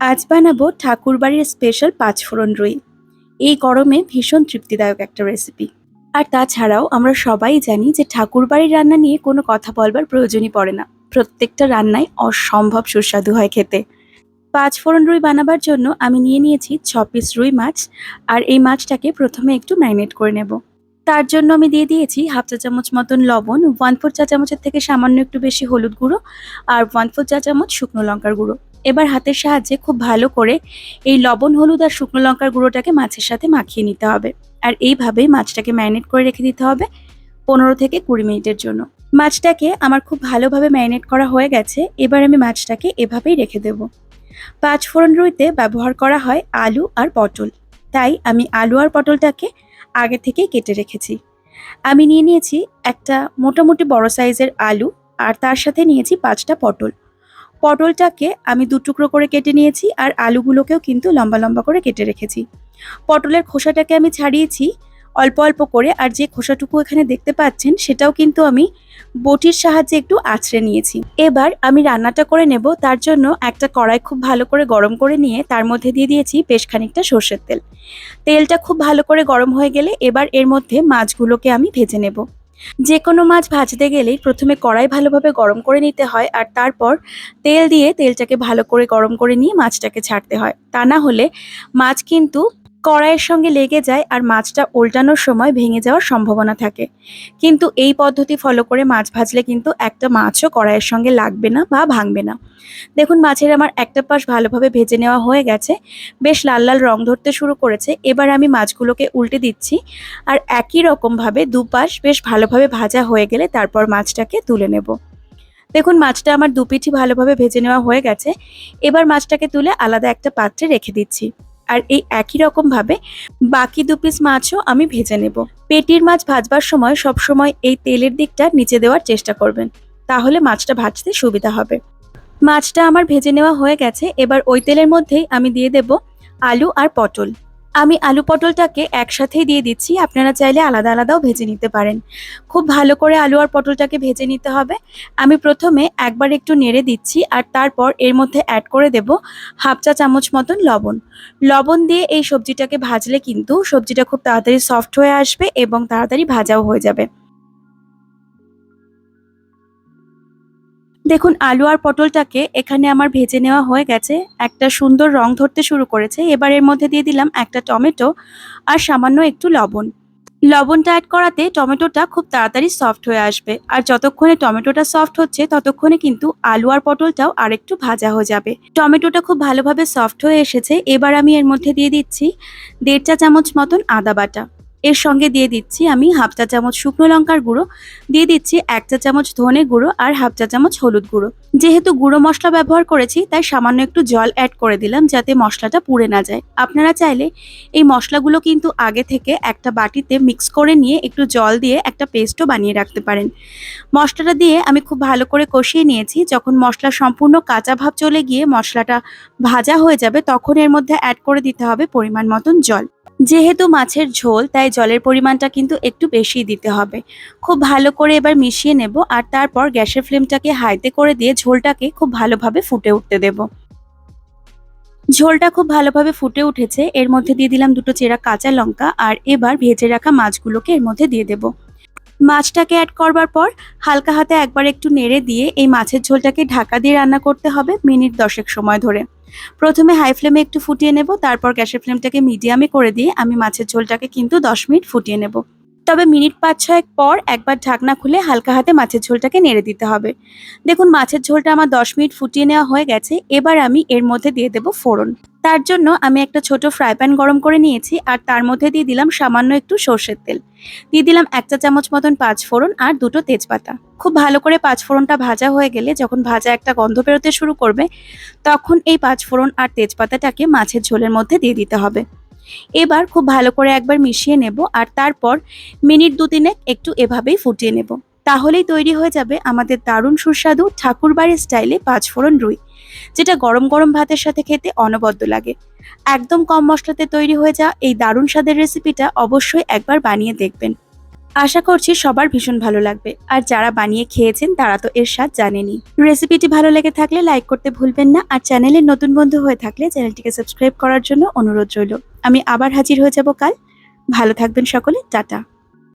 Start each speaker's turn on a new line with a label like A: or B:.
A: আজ বানাবো ঠাকুরবাড়ির স্পেশাল পাঁচফোড়ন রুই। এই গরমে ভীষণ তৃপ্তিদায়ক একটা রেসিপি আর তাছাড়াও আমরা সবাই জানি যে ঠাকুরবাড়ির রান্না নিয়ে কোনো কথা বলবার প্রয়োজনই পড়ে না। প্রত্যেকটা রান্নায় অসম্ভব সুস্বাদু হয় খেতে। পাঁচফোড়ন রুই বানাবার জন্য আমি নিয়ে নিয়েছি ছ পিস রুই মাছ, আর এই মাছটাকে প্রথমে একটু ম্যারিনেট করে নেব। তার জন্য আমি দিয়ে দিয়েছি হাফ চা চামচ মতন লবণ ওয়ান ফোর চা চামচের থেকে সামান্য একটু বেশি হলুদ গুঁড়ো, আর ওয়ান ফোর চা চামচ শুকনো লঙ্কার গুঁড়ো। এবার হাতের সাহায্যে খুব ভালো করে এই লবণ, হলুদ আর শুকনো লঙ্কার গুঁড়োটাকে মাছের সাথে মাখিয়ে নিতে হবে। আর এইভাবেই মাছটাকে ম্যারিনেট করে রেখে দিতে হবে পনেরো থেকে কুড়ি মিনিটের জন্য। মাছটাকে আমার খুব ভালোভাবে ম্যারিনেট করা হয়ে গেছে, এবার আমি মাছটাকে এভাবেই রেখে দেব। পাঁচ ফোড়ন রুইতে ব্যবহার করা হয় আলু আর পটল। তাই আমি আলু আর পটলটাকে আগে থেকেই কেটে রেখেছি। আমি নিয়ে নিয়েছি একটা মোটামুটি বড় সাইজের আলু, আর তার সাথে নিয়েছি পাঁচটা পটল। পটলটাকে আমি দু টুকরো করে কেটে নিয়েছি আর আলুগুলোকেও কিন্তু লম্বা লম্বা করে কেটে রেখেছি। পটলের খোসাটাকে আমি ছাড়িয়েছি অল্প অল্প করে আর যে খোসাটুকু এখানে দেখতে পাচ্ছেন সেটাও কিন্তু আমি বটির সাহায্যে একটু আছড়ে নিয়েছি। এবার আমি রান্নাটা করে নেব, তার জন্য একটা কড়াই খুব ভালো করে গরম করে নিয়ে তার মধ্যে দিয়ে দিয়েছি বেশ খানিকটা সর্ষের তেল। তেলটা খুব ভালো করে গরম হয়ে গেলে এবার এর মধ্যে মাছগুলোকে আমি ভেজে নেব। যে কোনো মাছ ভাজতে গেলে প্রথমে কড়াই ভালোভাবে গরম করে নিতে হয় আর তারপর তেল দিয়ে তেলটাকে ভালো করে গরম করে নিয়ে মাছটাকে ছাড়তে হয়। তা না হলে মাছ কিন্তু কড়াইয়ের সঙ্গে লেগে যায় আর মাছটা উল্টানোর সময় ভেঙে যাওয়ার সম্ভাবনা থাকে। কিন্তু এই পদ্ধতি ফলো করে মাছ ভাজলে কিন্তু একটা মাছও কড়াইয়ের সঙ্গে লাগবে না বা ভাঙবে না। দেখুন, মাছের আমার একটা পাশ ভালোভাবে ভেজে নেওয়া হয়ে গেছে। বেশ লাল লাল রং ধরতে শুরু করেছে। এবার আমি মাছগুলোকে উল্টে দিচ্ছি আর একই রকমভাবে দুপাশ বেশ ভালোভাবে ভাজা হয়ে গেলে তারপর মাছটাকে তুলে নেব। দেখুন, মাছটা আমার দুপিঠি ভালোভাবে ভেজে নেওয়া হয়ে গেছে। এবার মাছটাকে তুলে আলাদা একটা পাত্রে রেখে দিচ্ছি। আর এই একই রকমভাবে বাকি দু পিস মাছও আমি ভেজে নেব। পেটির মাছ ভাজবার সময় সব সময় এই তেলের দিকটা নিচে দেওয়ার চেষ্টা করবেন, তাহলে মাছটা ভাজতে সুবিধা হবে। মাছটা আমার ভেজে নেওয়া হয়ে গেছে, এবার ওই তেলের মধ্যেই আমি দিয়ে দেব আলু আর পটল। আমি আলু পটলটাকে একসাথেই দিয়ে দিচ্ছি। আপনারা চাইলে আলাদা আলাদাও ভেজে নিতে পারেন। খুব ভালো করে আলু আর পটলটাকে ভেজে নিতে হবে। আমি প্রথমে একবার একটু নেড়ে দিচ্ছি আর তারপর এর মধ্যে অ্যাড করে দেব হাফ চা চামচ মতন লবণ। লবণ দিয়ে এই সবজিটাকে ভাজলে কিন্তু সবজিটা খুব তাড়াতাড়ি সফট হয়ে আসবে এবং তাড়াতাড়ি ভাজাও হয়ে যাবে। দেখুন, আলু আর পটলটাকে এখানে আমার ভেজে নেওয়া হয়ে গেছে। একটা সুন্দর রং ধরতে শুরু করেছে। এবার এর মধ্যে দিয়ে দিলাম একটা টমেটো আর সামান্য একটু লবণ। লবণটা অ্যাড করাতে টমেটোটা খুব তাড়াতাড়ি সফট হয়ে আসবে। আর যতক্ষণে টমেটোটা সফট হচ্ছে, ততক্ষণে কিন্তু আলু আর পটলটাও আরেকটু ভাজা হয়ে যাবে। টমেটোটা খুব ভালোভাবে সফট হয়ে এসেছে। এবার আমি এর মধ্যে দিয়ে দিচ্ছি দেড় চা চামচ মতন আদা বাটা। এর সঙ্গে দিয়ে দিচ্ছি আমি হাফ চা চামচ শুকনো লঙ্কার গুঁড়ো, দিয়ে দিচ্ছি এক চা চামচ ধনে গুঁড়ো আর হাফ চা চামচ হলুদ গুঁড়ো। যেহেতু গুঁড়ো মশলা ব্যবহার করেছি, তাই সামান্য একটু জল অ্যাড করে দিলাম যাতে মশলাটা পুড়ে না যায়। আপনারা চাইলে এই মশলাগুলো কিন্তু আগে থেকে একটা বাটিতে মিক্স করে নিয়ে একটু জল দিয়ে একটা পেস্টও বানিয়ে রাখতে পারেন। মশলাটা দিয়ে আমি খুব ভালো করে কষিয়ে নিয়েছি। যখন মশলা সম্পূর্ণ কাঁচা ভাব চলে গিয়ে মশলাটা ভাজা হয়ে যাবে, তখন এর মধ্যে অ্যাড করে দিতে হবে পরিমাণ মতন জল। যেহেতু মাছের ঝোল, তাই জলের পরিমাণটা কিন্তু একটু বেশি দিতে হবে। খুব ভালো করে এবার মিশিয়ে নেব আর তারপর গ্যাসের ফ্লেমটাকে হাইতে করে দিয়ে ঝোলটাকে খুব ভালোভাবে ফুটে উঠতে দেব। ঝোলটা খুব ভালোভাবে ফুটে উঠেছে। এর মধ্যে দিয়ে দিলাম দুটো চেরা কাঁচা লঙ্কা আর এবার ভেজে রাখা মাছগুলোকে এর মধ্যে দিয়ে দেব। মাছটাকে অ্যাড করবার পর হালকা হাতে একবার একটু নেড়ে দিয়ে এই মাছের ঝোলটাকে ঢাকা দিয়ে রান্না করতে হবে মিনিট দশেক সময় ধরে। প্রথমে হাই ফ্লেমে একটু ফুটিয়ে নেব, তারপর গ্যাসের ফ্লেমটাকে মিডিয়ামে করে দিয়ে আমি মাছের ঝোলটাকে কিন্তু দশ মিনিট ফুটিয়ে নেব। তবে মিনিট পাঁচ ছয়েক পর একবার ঢাকনা খুলে হালকা হাতে মাছের ঝোলটাকে নেড়ে দিতে হবে। দেখুন, মাছের ঝোলটা আমার দশ মিনিট ফুটিয়ে নেওয়া হয়ে গেছে। এবার আমি এর মধ্যে দিয়ে দেব ফোড়ন। তার জন্য আমি একটা ছোট ফ্রাই প্যান গরম করে নিয়েছি আর তার মধ্যে দিয়ে দিলাম সামান্য একটু সর্ষের তেল। দিয়ে দিলাম এক চা চামচ মতন পাঁচ ফোড়ন আর দুটো তেজপাতা। খুব ভালো করে পাঁচ ফোড়নটা ভাজা হয়ে গেলে যখন ভাজা একটা গন্ধ বেরোতে শুরু করবে, তখন এই পাঁচ ফোড়ন আর তেজপাতাটাকে মাছের ঝোলের মধ্যে দিয়ে দিতে হবে। এবার খুব ভালো করে একবার মিশিয়ে নেব আর তারপর মিনিট দু তিনেক একটু এভাবেই ফুটিয়ে নেব। তাহলেই তৈরি হয়ে যাবে আমাদের দারুণ সুস্বাদু ঠাকুরবাড়ির স্টাইলে পাঁচফোড়ন রুই, যেটা গরম গরম ভাতের সাথে খেতে অনবদ্য লাগে। একদম কম মশলাতে তৈরি হয়ে যাওয়া এই দারুণ স্বাদের রেসিপিটা অবশ্যই একবার বানিয়ে দেখবেন। আশা করছি সবার ভীষণ ভালো লাগবে। আর যারা বানিয়ে খেয়েছেন, তারা তো এর স্বাদ জানেনি। রেসিপিটি ভালো লেগে থাকলে লাইক করতে ভুলবেন না। আর চ্যানেলের নতুন বন্ধু হয়ে থাকলে চ্যানেলটিকে সাবস্ক্রাইব করার জন্য অনুরোধ রইল। আমি আবার হাজির হয়ে যাব কাল। ভালো থাকবেন সকলে। টাটা।